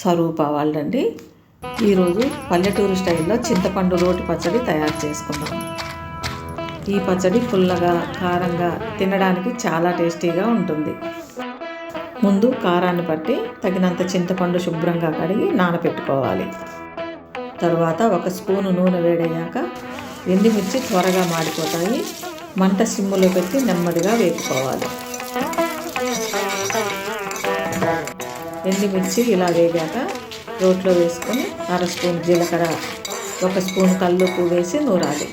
స్వరూప వాళ్ళండి. ఈరోజు పల్లెటూరు స్టైల్లో చింతపండు రోటి పచ్చడి తయారు చేసుకుందాం. ఈ పచ్చడి పుల్లగా కారంగా తినడానికి చాలా టేస్టీగా ఉంటుంది. ముందు కారాన్ని బట్టి తగినంత చింతపండు శుభ్రంగా కడిగి నానబెట్టుకోవాలి తర్వాత ఒక స్పూను నూనె వేడయ్యాక ఎండుమిర్చి త్వరగా మాడిపోతాయి. మంట సిమ్ములో పెట్టి నెమ్మదిగా వేపుకోవాలి. ఎండుమిర్చి ఇలా వేగాక రోట్లో వేసుకొని అర స్పూన్ జీలకర్ర ఒక స్పూన్ కల్లుప్పు వేసి నూరాలి.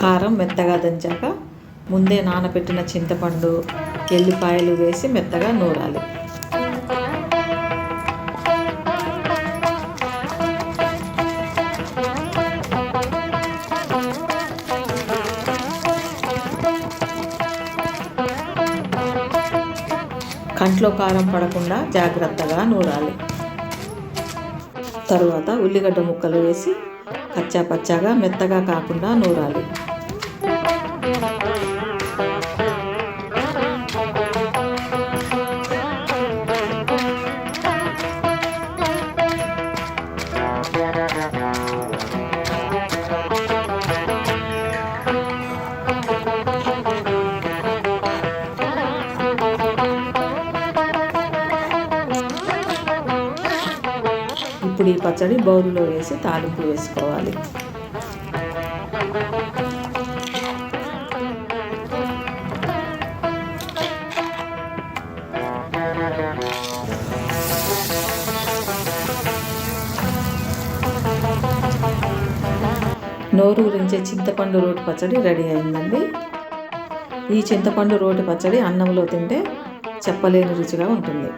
కారం మెత్తగా దంచాక ముందే నానబెట్టిన చింతపండు ఎల్లిపాయలు వేసి మెత్తగా నూరాలి. కంట్లో కారం పడకుండా జాగ్రత్తగా నూరాలి. తరువాత ఉల్లిగడ్డ ముక్కలు వేసి కచ్చా పచ్చాగా మెత్తగా కాకుండా నూరాలి. ఇప్పుడు ఈ పచ్చడి బౌల్లో వేసి తాలింపు వేసుకోవాలి. నోరు ఊరించే చింతపండు రోటి పచ్చడి రెడీ అయిందండి. ఈ చింతపండు రోటి పచ్చడి అన్నంలో తింటే చెప్పలేని రుచిగా ఉంటుంది.